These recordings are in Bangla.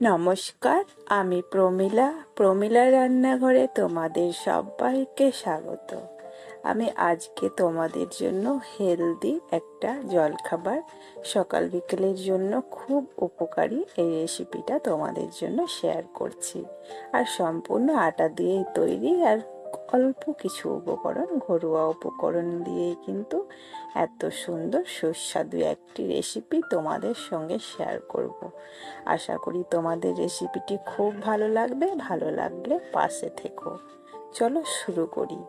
নমস্কার, আমি প্রমীলা। প্রমিলা রান্নাঘরে তোমাদের সবাইকে স্বাগত। আমি আজকে তোমাদের জন্য হেলদি একটা জলখাবার সকাল বিকেলের জন্য খুব উপকারী এই রেসিপিটা তোমাদের জন্য শেয়ার করছি। আর সম্পূর্ণ আটা দিয়েই তৈরি আর অল্প কিছু উপকরণ, ঘরোয়া উপকরণ দিয়েই কিন্তু এত সুন্দর, সুস্বাদু একটি রেসিপি তোমাদের সঙ্গে শেয়ার করব। আশা করি তোমাদের রেসিপিটি খুব ভালো লাগবে, ভালো লাগলে পাশে থেকো। চলো শুরু করি।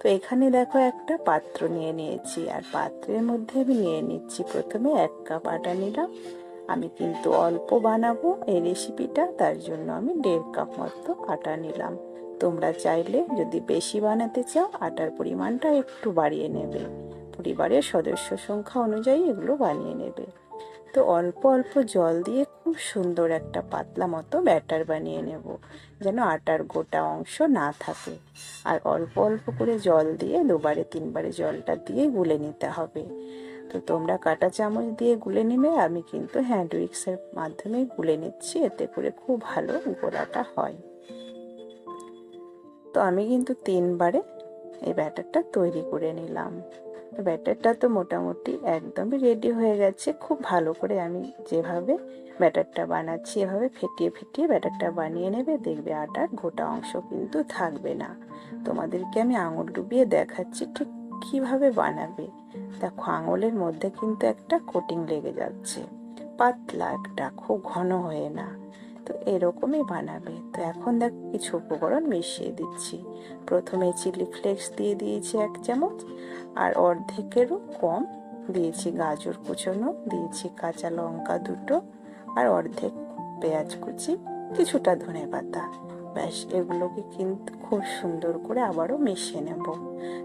তো এখানে দেখো একটা পাত্র নিয়ে নিয়েছি, আর পাত্রের মধ্যে আমি নিয়ে নিচ্ছি প্রথমে এক কাপ আটা নিলাম। আমি কিন্তু অল্প বানাবো এই রেসিপিটা তার জন্য আমি দেড় কাপ মতো আটা নিলাম। তোমরা চাইলে যদি বেশি বানাতে চাও, আটার পরিমাণটা একটু বাড়িয়ে নেবে। পরিবারের সদস্য সংখ্যা অনুযায়ী এগুলো বানিয়ে নেবে। তো অল্প অল্প জল দিয়ে খুব সুন্দর একটা পাতলা মতো ব্যাটার বানিয়ে নেব, যেন আটার গোটা অংশ না থাকে। আর অল্প অল্প করে জল দিয়ে দুবারে তিনবারে জলটা দিয়ে গুলে নিতে হবে। তো তোমরা কাটা চামচ দিয়ে গুলে নেবে, আমি কিন্তু হ্যান্ড উইক্সের মাধ্যমে গুলে নিচ্ছি, এতে করে খুব ভালো গোলাটা হয়। তো আমি কিন্তু তিনবারে এই ব্যাটারটা তৈরি করে নিলাম। ব্যাটারটা তো মোটামুটি একদমই রেডি হয়ে গেছে। খুব ভালো করে আমি যেভাবে ব্যাটারটা বানাচ্ছি, এভাবে ফেটিয়ে ফেটিয়ে ব্যাটারটা বানিয়ে নেবে, দেখবে আটার গোটা অংশ কিন্তু থাকবে না। তোমাদেরকে আমি আঙুল ডুবিয়ে দেখাচ্ছি ঠিক কীভাবে বানাবে। দেখো, আঙুলের মধ্যে কিন্তু একটা কোটিং লেগে যাচ্ছে। পাতলা একটা, খুব ঘন হয়ে না। তো এরকমই বানাবে। তো এখন দেখো কিছু উপকরণ মিশিয়ে দিচ্ছি। প্রথমে চিলি ফ্লেক্স দিয়ে দিয়েছি এক চামচ, আর অর্ধেকেরও কম দিয়েছি গাজর কুচনো, দিয়েছি কাঁচা লঙ্কা দুটো, আর অর্ধেক পেঁয়াজ কুচি, কিছুটা ধনে পাতা। ব্যাস, এগুলোকে কিন্তু খুব সুন্দর করে আবারও মিশিয়ে নেব।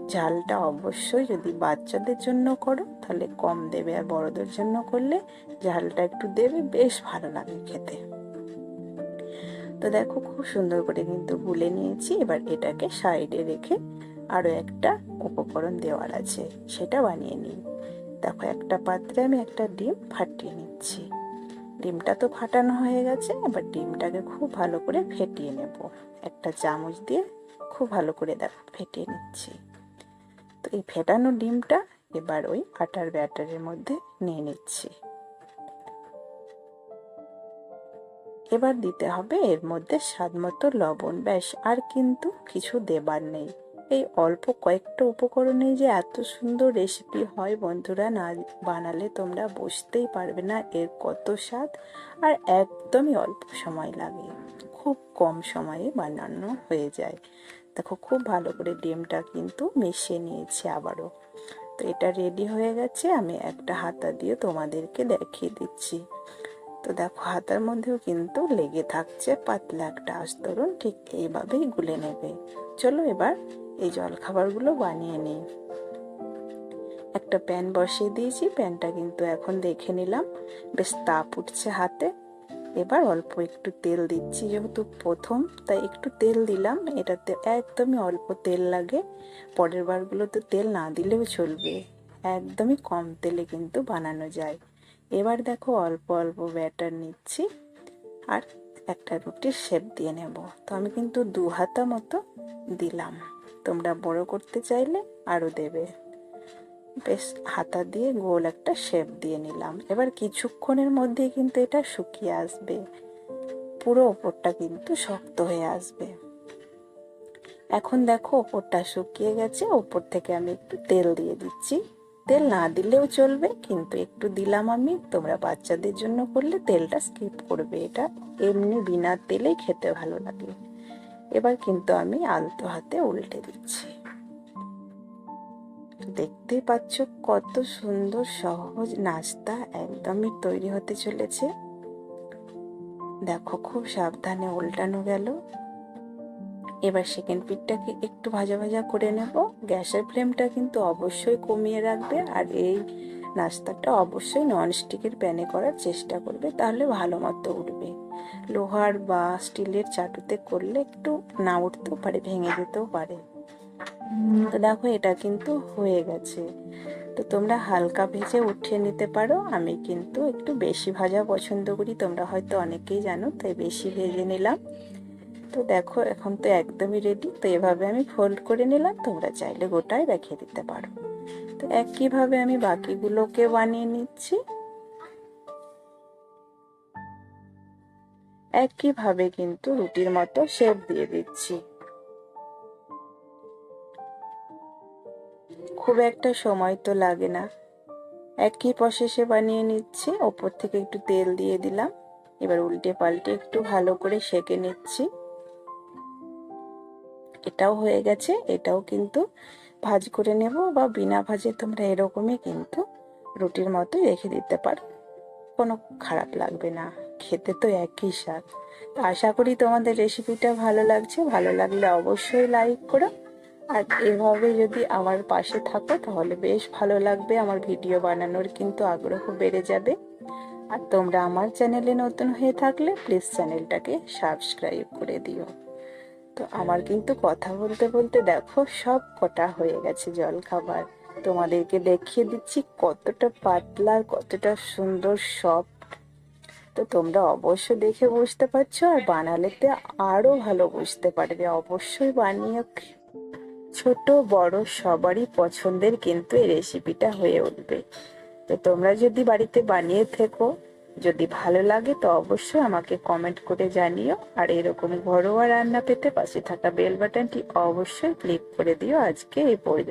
ঝালটা অবশ্যই যদি বাচ্চাদের জন্য করো, তাহলে কম দেবে, আর বড়দের জন্য করলে ঝালটা একটু দেবে, বেশ ভালো লাগে খেতে। তো দেখো খুব সুন্দর করে কিন্তু গুলে নিয়েছি। এবার এটাকে সাইডে রেখে আরও একটা উপকরণ দেওয়ার আছে, সেটা বানিয়ে নিই। দেখো একটা পাত্রে আমি একটা ডিম ফাটিয়ে নিচ্ছি। ডিমটা তো ফাটানো হয়ে গেছে, এবার ডিমটাকে খুব ভালো করে ফেটিয়ে নেব। একটা চামচ দিয়ে খুব ভালো করে দেখো ফেটিয়ে নিচ্ছি। তো এই ফেটানো ডিমটা এবার ওই আটার ব্যাটারের মধ্যে নিয়ে নিচ্ছি। এবার দিতে হবে এর মধ্যে স্বাদ মতো লবণ। ব্যাস, আর কিন্তু কিছু দেবার নেই। এই অল্প কয়েকটা উপকরণে যে এত সুন্দর রেসিপি হয় বন্ধুরা, না বানালে তোমরা বুঝতেই পারবে না এর কত স্বাদ। আর একদমই অল্প সময় লাগে। খুব কম সময়ে বানানো হয়ে যায়। দেখো, খুব ভালো করে ডিমটা কিন্তু মিশিয়ে নিয়েছি আবারও। তো এটা রেডি হয়ে গেছে, আমি একটা হাতা দিয়ে তোমাদেরকে দেখিয়ে দিচ্ছি। তো দেখো, হাতার মধ্যেও কিন্তু লেগে থাকছে পাতলা একটা আস্তরণ ঠিক এইভাবেই গুলে নেবে। চলো এবার এই জলখাবারগুলো বানিয়ে নিই। একটা প্যান বসিয়ে দিয়েছি, প্যানটা কিন্তু এখন দেখে নিলাম। বেশ তাপ উঠছে হাতে। এবার অল্প একটু তেল দিচ্ছি, যেহেতু প্রথম, তাই একটু তেল দিলাম। এটাতে একদমই অল্প তেল লাগে। পরের বারগুলোতে তেল না দিলেও চলবে। একদমই কম তেলে কিন্তু বানানো যায়। এবার দেখো অল্প অল্প ব্যাটার নিচ্ছি আর একটা রুটির শেপ দিয়ে নেব। তো আমি কিন্তু দু হাতা মতো দিলাম। তোমরা বড় করতে চাইলে আরও দেবে। বেশ, হাতা দিয়ে গোল একটা শেপ দিয়ে নিলাম। এবার কিছুক্ষণের মধ্যেই কিন্তু এটা শুকিয়ে আসবে। পুরো ওপরটা কিন্তু শক্ত হয়ে আসবে। এখন দেখো ওপরটা শুকিয়ে গেছে। ওপর থেকে আমি একটু তেল দিয়ে দিচ্ছি। তেল না দিলেও চলবে, কিন্তু একটু দিলাম আমি, তোমরা বাচ্চাদের জন্য করলে তেলটা স্কিপ করবে। এটা এমনি বিনা তেলেই খেতে ভালো লাগে। এবার কিন্তু আমি আলতো হাতে উল্টে দিচ্ছি। দেখতেই পাচ্ছ কত সুন্দর সহজ নাস্তা একদমই তৈরি হতে চলেছে। দেখো খুব সাবধানে উল্টানো গেল। এবার সেকেন্ড পিঠটাকে একটু ভাজা ভাজা করে নেব। গ্যাসের ফ্লেমটা কিন্তু অবশ্যই কমিয়ে রাখবে আর এই নাস্তাটা অবশ্যই ননস্টিকের প্যানে করার চেষ্টা করবে, তাহলে ভালো মতো উঠবে। লোহার বা স্টিলের চাটুতে করলে একটু না উঠতেও পারে, ভেঙে যেতেও পারে। তো দেখো, এটা কিন্তু হয়ে গেছে। তো তোমরা হালকা ভেজে উঠিয়ে নিতে পারো। আমি কিন্তু একটু বেশি ভাজা পছন্দ করি, তোমরা হয়তো অনেকেই জানো, তাই বেশি ভেজে নিলাম। তো দেখো, এখন তো একদমই রেডি তো এভাবে আমি ফোল্ড করে নিলাম, তোমরা চাইলে গোটায় রেখে দিতে পারো। তো একইভাবে আমি বাকিগুলোকে বানিয়ে নিচ্ছি। একইভাবে কিন্তু রুটির মতো শেপ দিয়ে দিচ্ছি। খুব একটা সময় তো লাগে না। একই প্রসেসে বানিয়ে নিচ্ছি, ওপর থেকে একটু তেল দিয়ে দিলাম। এবার উল্টে পাল্টে একটু ভালো করে সেকে নিচ্ছি। এটাও হয়ে গেছে, এটাও কিন্তু ভাজ করে নেব বা বিনা ভাজে তোমরা এরকমই কিন্তু রুটির মতো রেখে দিতে পারো। কোনো খারাপ লাগবে না, খেতে তো একই স্বাদ। তো আশা করি তোমাদের রেসিপিটা ভালো লাগছে, ভালো লাগলে অবশ্যই লাইক করো। আর এভাবে যদি আমার পাশে থাকো তাহলে বেশ ভালো লাগবে, আমার ভিডিও বানানোর কিন্তু আগ্রহ বেড়ে যাবে। আর তোমরা আমার চ্যানেলে নতুন হয়ে থাকলে প্লিজ চ্যানেলটাকে সাবস্ক্রাইব করে দিও। তো আমার কিন্তু কথা বলতে বলতে দেখো সব কটা হয়ে গেছে জল খাবার তোমাদেরকে দেখিয়ে দিচ্ছি কতটা পাতলা আর কতটা সুন্দর সফট তো তোমরা অবশ্য দেখে বুঝতে পারছ আর বানালেতে আরও ভালো বুঝতে পারবে। অবশ্যই বানিয়ে ছোট বড় সবারই পছন্দের কিন্তু এই রেসিপিটা হয়ে উঠবে। তো তোমরা যদি বাড়িতে বানিয়ে থেকো যদি ভালো লাগে, তো অবশ্যই আমাকে কমেন্ট করে জানিও। আর এরকম ঘরোয়া রান্না পেতে পাশে থাকা বেল বাটনটি অবশ্যই ক্লিক করে দিও। আজকে এই পর্যন্ত।